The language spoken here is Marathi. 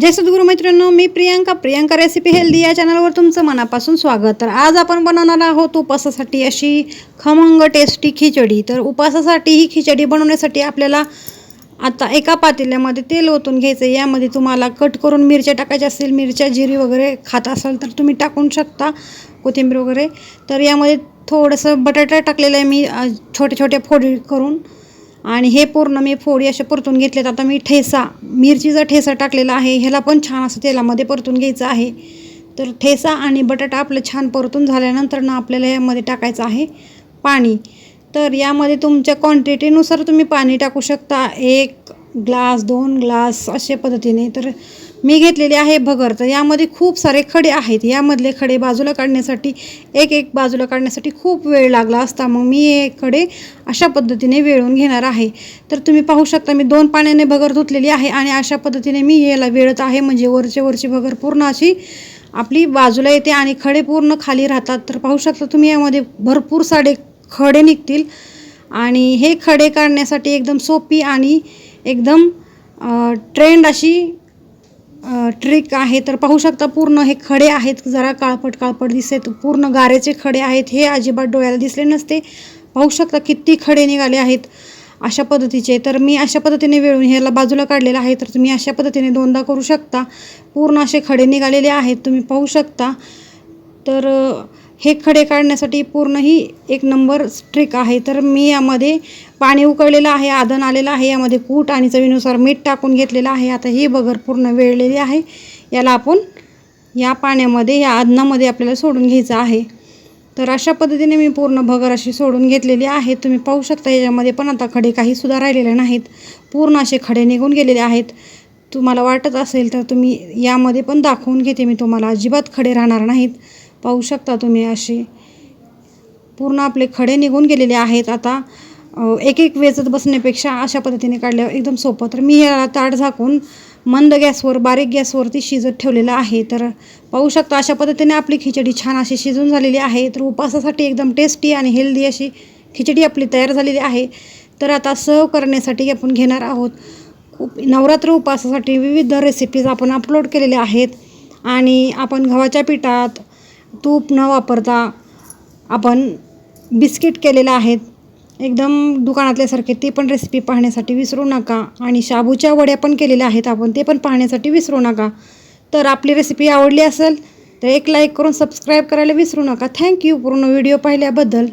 जय सद्गुरू मैत्रिणींनो मी प्रियांका. प्रियांका रेसिपी हेल्दी या चॅनलवर तुमचं मनापासून स्वागत. तर आज आपण बनवणार आहोत उपासासाठी अशी खमंग टेस्टी खिचडी. तर उपासासाठी ही खिचडी बनवण्यासाठी आपल्याला आता एका पातेल्यामध्ये तेल ओतून घ्यायचं यामध्ये तुम्हाला कट करून मिरच्या टाकायच्या असतील मिरच्या जिरी वगैरे खात असाल तर तुम्ही टाकून शकता कोथिंबीर वगैरे. तर यामध्ये थोडंसं बटाटा टाकलेलं आहे मी छोटे छोटे फोडी करून. आणि हे पूर्ण मी फोडी असे परतून घेतलेत. आता मी ठेसा मिरचीचा ठेसा टाकलेला आहे. ह्याला पण छान असं तेलामध्ये परतून घ्यायचं आहे. तर ठेसा आणि बटाटा आपलं छान परतून झाल्यानंतर ना आपल्याला यामध्ये टाकायचं आहे पाणी. तर यामध्ये तुमच्या क्वांटिटीनुसार तुम्ही पाणी टाकू शकता. एक ग्लास दोन ग्लास अशा पद्धतीने. तर मी घेतलेले आहे भगर. तर यामध्ये खूप सारे खडे आहेत. यामधले खडे बाजूला काढण्यासाठी एक एक बाजूला काढण्यासाठी खूप वेळ लागला असता. मग मी हे खडे अशा पद्धतीने वेळून घेणार आहे. तर तुम्ही पाहू शकता मी दोन पाण्याने भगर धुतलेली आहे आणि अशा पद्धतीने मी याला वेळत आहे. म्हणजे वरचे वरची भगर पूर्ण अशी आपली बाजूला येते आणि खडे पूर्ण खाली राहतात. तर पाहू शकता तुम्ही यामध्ये भरपूर सारे खडे निघतील. आणि हे खडे काढण्यासाठी एकदम सोपी आणि एकदम ट्रेंड अशी ट्रिक आहे. तर पाहू शकता पूर्ण हे खडे आहेत. जरा काळपट काळपट दिसत पूर्ण गारेचे खडे आहेत. हे अजिबात डोळ्याला दिसले नसते. पाहू शकता किती खडे निघाले आहेत अशा पद्धतीचे. तर मी अशा पद्धतीने वेळून ह्याला बाजूला काढलेलं आहे. तर तुम्ही अशा पद्धतीने दोनदा करू शकता. पूर्ण असे खडे निघालेले आहेत. तुम्ही पाहू शकता. तर हे खडे काढण्यासाठी पूर्ण ही एक नंबर ट्रिक आहे. तर मी यामध्ये पाणी उकळलेलं आहे आधण आलेलं आहे यामध्ये कूट आणि चवीनुसार मीठ टाकून घेतलेलं आहे. आता ही बगर पूर्ण वेळलेली आहे. याला आपण या पाण्यामध्ये या आदनामध्ये आपल्याला सोडून घ्यायचं आहे. तर अशा पद्धतीने मी पूर्ण भगर अशी सोडून घेतलेली आहे. तुम्ही पाहू शकता याच्यामध्ये पण आता खडे काही सुद्धा राहिलेले नाहीत. पूर्ण असे खडे निघून गेलेले आहेत. तुम्हाला वाटत असेल तर तुम्ही यामध्ये पण दाखवून घेते. मी तुम्हाला अजिबात खडे राहणार नाहीत. पाहू शकता तुम्ही असे पूर्ण आपले खडे निघून गेलेले आहेत. आता एक एक वेचत बसण्यापेक्षा अशा पद्धतीने काढल्यावर एकदम सोपं. तर मी ह्याला ताट झाकून मंद गॅसवर बारीक गॅसवरती शिजत ठेवलेलं आहे. तर पाहू शकता अशा पद्धतीने आपली खिचडी छान अशी शिजून झालेली आहे. तर उपासासाठी एकदम टेस्टी आणि हेल्दी अशी खिचडी आपली तयार झालेली आहे. तर आता सर्व करण्यासाठी आपण घेणार आहोत. खूप नवरात्र उपासासाठी विविध रेसिपीज आपण अपलोड केलेल्या आहेत. आणि आपण गव्हाच्या पिठात तूप न वापरता आपण बिस्किट केलेलं आहेत. एकदम दुकानातल्यासारखे ते पण रेसिपी पाहण्यासाठी विसरू नका. आणि शाबूच्या वड्या पण केलेल्या आहेत आपण ते पण पाहण्यासाठी विसरू नका. तर आपली रेसिपी आवडली असेल तर एक लाईक करून सबस्क्राईब करायला विसरू नका. थँक्यू पूर्ण व्हिडिओ पाहिल्याबद्दल.